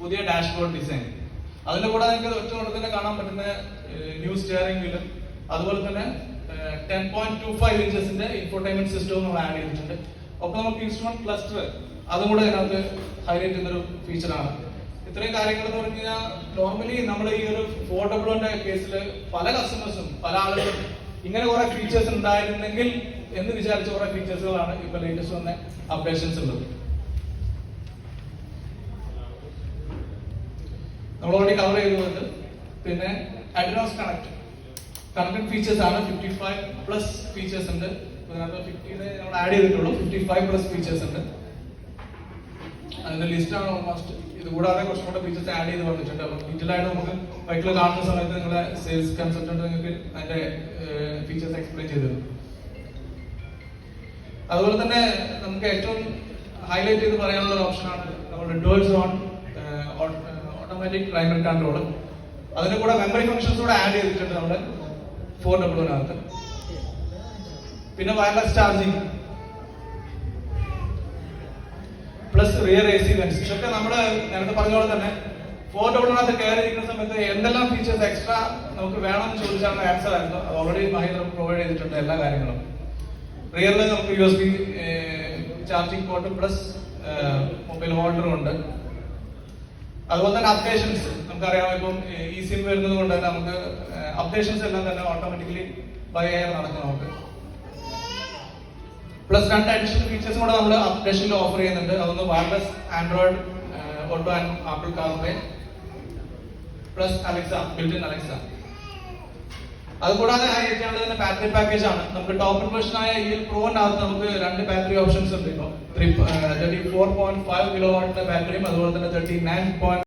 പുതിയ dashboard design. അതിന്റെ കൂടെ നിങ്ങൾക്ക് ഒറ്റ കൊണ്ട് തന്നെ കാണാൻ പറ്റുന്ന ന്യൂ സ്റ്റിയറിംഗ് വീലും അതുപോലെ തന്നെ ടെൻ പോയിന്റ് ടു ഫൈവ് ഇഞ്ചസിന്റെ ഇൻഫോർടൈൻമെന്റ് സിസ്റ്റവും നമ്മൾ ആഡ് ചെയ്തിട്ടുണ്ട്. ഒപ്പം നമുക്ക് ഇൻസ്ട്രുമെന്റ് ക്ലസ്റ്റർ അതും കൂടെ ഇതിനകത്ത് ഹൈലൈറ്റ് ചെയ്യുന്ന ഒരു ഫീച്ചറാണ് ഇത്രയും കാര്യങ്ങൾ എന്ന് പറഞ്ഞു കഴിഞ്ഞാൽ നോർമലി നമ്മൾ ഈ ഒരു ഫോർ കേസിൽ പല കസ്റ്റമേഴ്സും പല ആളുകളും ഇങ്ങനെ കുറെ ഫീച്ചേഴ്സ് ഉണ്ടായിരുന്നെങ്കിൽ എന്ന് വിചാരിച്ച കുറെ ഫീച്ചേഴ്സുകളാണ് ഇപ്പൊ ലേറ്റസ്റ്റ് വന്ന അപ്ഡേഷൻസ് ഉള്ളത്. നമ്മൾ ഓൾറെഡി കവർ ചെയ്തത് പിന്നെ അഡ്വാൻസ് കണക്ട് കണക്റ്റഡ് ഫീച്ചേഴ്സ് ആണ് ഫിഫ്റ്റി ഫൈവ് പ്ലസ് ഫീച്ചേഴ്സ് ഉണ്ട് ഇതിനകത്ത് ഫിഫ്റ്റിയുടെ നമ്മൾ ആഡ് ചെയ്തിട്ടുള്ളൂ. ഫിഫ്റ്റി ഫൈവ് പ്ലസ് ഫീച്ചേഴ്സ് ഉണ്ട്. അതിന്റെ ആണ് ഓൾമോസ്റ്റ് ഇത് കൂടാതെ കുറച്ചും കൂടെ ഫീച്ചേഴ്സ് ആഡ് ചെയ്ത് വന്നിട്ടുണ്ട്. അപ്പം ഡീറ്റെയിൽ ആയിട്ട് നമുക്ക് ബൈക്കിൽ കാണുന്ന സമയത്ത് നിങ്ങളുടെ സെയിൽസ് കൺസൾട്ടന്റ് നിങ്ങൾക്ക് അതിന്റെ ഫീച്ചേഴ്സ് എക്സ്പ്ലെയിൻ ചെയ്തു തരും. അതുപോലെ തന്നെ നമുക്ക് ഏറ്റവും ഹൈലൈറ്റ് ചെയ്ത് പറയാനുള്ള ഒരു ഓപ്ഷനാണ് നമ്മുടെ duals on automatic primary control അതിന് കൂടെ മെമ്മറി ഫംഗ്ഷൻസ് കൂടെ ആഡ് ചെയ്തിട്ടുണ്ട് നമ്മുടെ ഫോർ ഡബ്ല്യൂനകത്ത് പിന്നെ wireless charging plus rear A C vents ഇതൊക്കെ നമ്മൾ നേരത്തെ പറഞ്ഞ പോലെ തന്നെ ഫോർ ഡബ്ല്യൂനകത്ത് കയറി ഇരിക്കുന്ന സമയത്ത് എന്തെല്ലാം ഫീച്ചേഴ്സ് എക്സ്ട്രാ നമുക്ക് വേണമെന്ന് ചോദിച്ചാണ് ആൻസർ ആയിരുന്നു അത് ഓൾറെഡി മഹീന്ദ്ര പ്രൊവൈഡ് ചെയ്തിട്ടുണ്ട് എല്ലാ കാര്യങ്ങളും. റിയറിൽ നമുക്ക് U S B charging port plus mobile ഹോൾഡറും ഉണ്ട്. അതുപോലെ തന്നെ അപ്ഡേഷൻസ് നമുക്കറിയാം ഇപ്പം ഈ സിം വരുന്നത് കൊണ്ട് തന്നെ നമുക്ക് അപ്ഡേഷൻസ് എല്ലാം തന്നെ ഓട്ടോമാറ്റിക്കലി ബൈ എയർ നടക്കും നമുക്ക്. പ്ലസ് രണ്ട് അഡീഷണൽ ഫീച്ചേഴ്സ് കൂടെ നമ്മൾ അപ്ഡേഷനിൽ ഓഫർ ചെയ്യുന്നുണ്ട്. അതൊന്ന് wireless Android Auto and Apple CarPlay plus Alexa built in Alexa അതുകൂടാതെ ഹൈലൈറ്റ് ചെയ്യേണ്ടത് തന്നെ ബാറ്ററി പാക്കേജ് ആണ്. നമുക്ക് ടോപ്പ് ഇൻവേഷൻ ആയ ഈ അകത്ത് നമുക്ക് രണ്ട് ബാറ്ററി ഓപ്ഷൻസ് ഉണ്ട് ഇപ്പോൾ three thirty four point five kilo വാട്ടിന്റെ ബാറ്ററിയും അതുപോലെ തന്നെ തേർട്ടി നയൻ പോയിന്റ്